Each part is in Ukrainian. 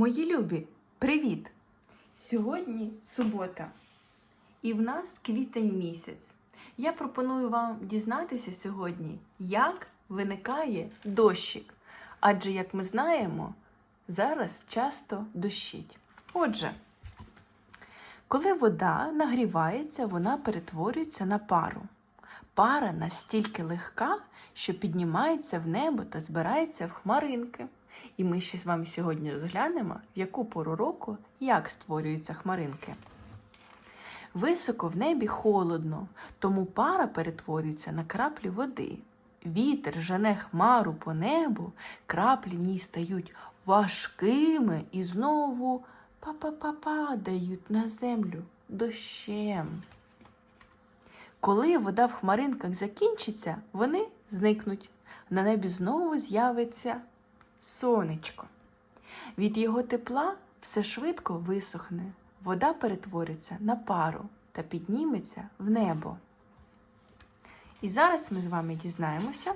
Мої любі, привіт! Сьогодні субота, і в нас квітень місяць. Я пропоную вам дізнатися сьогодні, як виникає дощик. Адже, як ми знаємо, зараз часто дощить. Отже, коли вода нагрівається, вона перетворюється на пару. Пара настільки легка, що піднімається в небо та збирається в хмаринки. І ми ще з вами сьогодні розглянемо, в яку пору року як створюються хмаринки. Високо в небі холодно, тому пара перетворюється на краплі води. Вітер жене хмару по небу, краплі в ній стають важкими і знову па-па-па дають на землю дощем. Коли вода в хмаринках закінчиться, вони зникнуть. На небі знову з'явиться сонечко. Від його тепла все швидко висохне, вода перетвориться на пару та підніметься в небо. І зараз ми з вами дізнаємося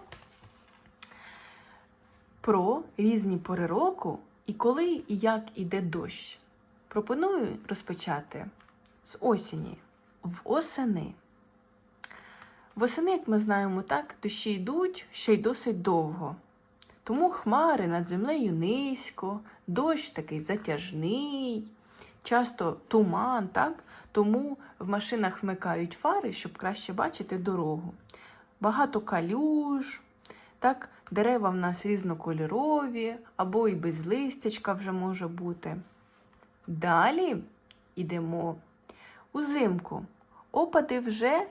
про різні пори року і коли і як іде дощ. Пропоную розпочати з осені, в осени. Восени, як ми знаємо, так, дощі йдуть ще й досить довго. Тому хмари над землею низько, дощ такий затяжний, часто туман, так? тому в машинах вмикають фари, щоб краще бачити дорогу. Багато калюж, так? дерева в нас різнокольорові, або і без листячка вже може бути. Далі йдемо узимку. Опади вже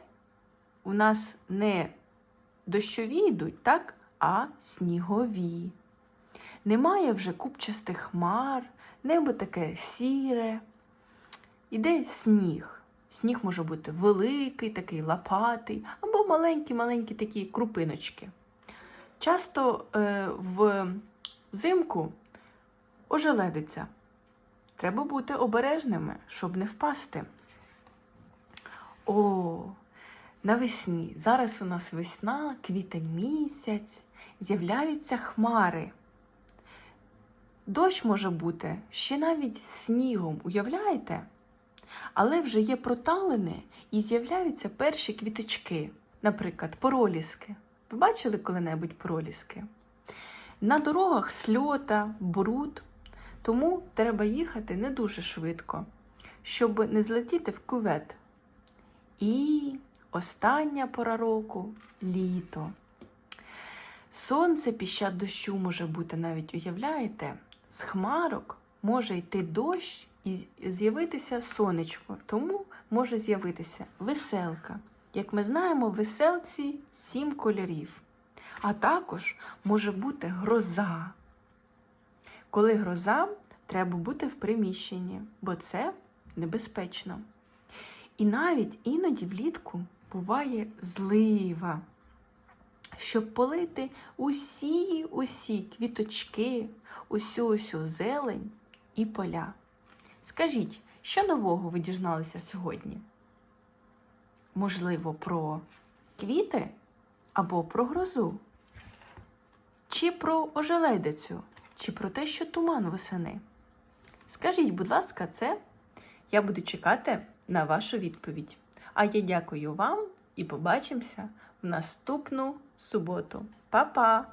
у нас не дощові йдуть, так? А снігові. Немає вже купчастих хмар, небо таке сіре. Іде сніг. Сніг може бути великий, такий лопатий, або маленькі-маленькі такі крупиночки. Часто е, взимку ожеледиться. Треба бути обережними, щоб не впасти. О, навесні. Зараз у нас весна, квітень місяць, з'являються хмари. Дощ може бути ще навіть снігом, уявляєте? Але вже є проталини і з'являються перші квіточки, наприклад, проліски. Ви бачили коли-небудь проліски? На дорогах сльота, бруд, тому треба їхати не дуже швидко, щоб не злетіти в кювет. І остання пора року літо. Сонце піщать дощу може бути навіть, уявляєте? З хмарок може йти дощ і з'явитися сонечко, тому може з'явитися веселка. Як ми знаємо, в веселці сім кольорів. А також може бути гроза. Коли гроза, треба бути в приміщенні, бо це небезпечно. І навіть іноді влітку буває злива, щоб полити усі усі квіточки, усю усю зелень і поля. Скажіть, що нового ви дізналися сьогодні? Можливо, про квіти або про грозу? Чи про ожеледицю, чи про те, що туман восени? Скажіть, будь ласка, це я буду чекати на вашу відповідь. А я дякую вам і побачимося в наступну суботу. Па-па!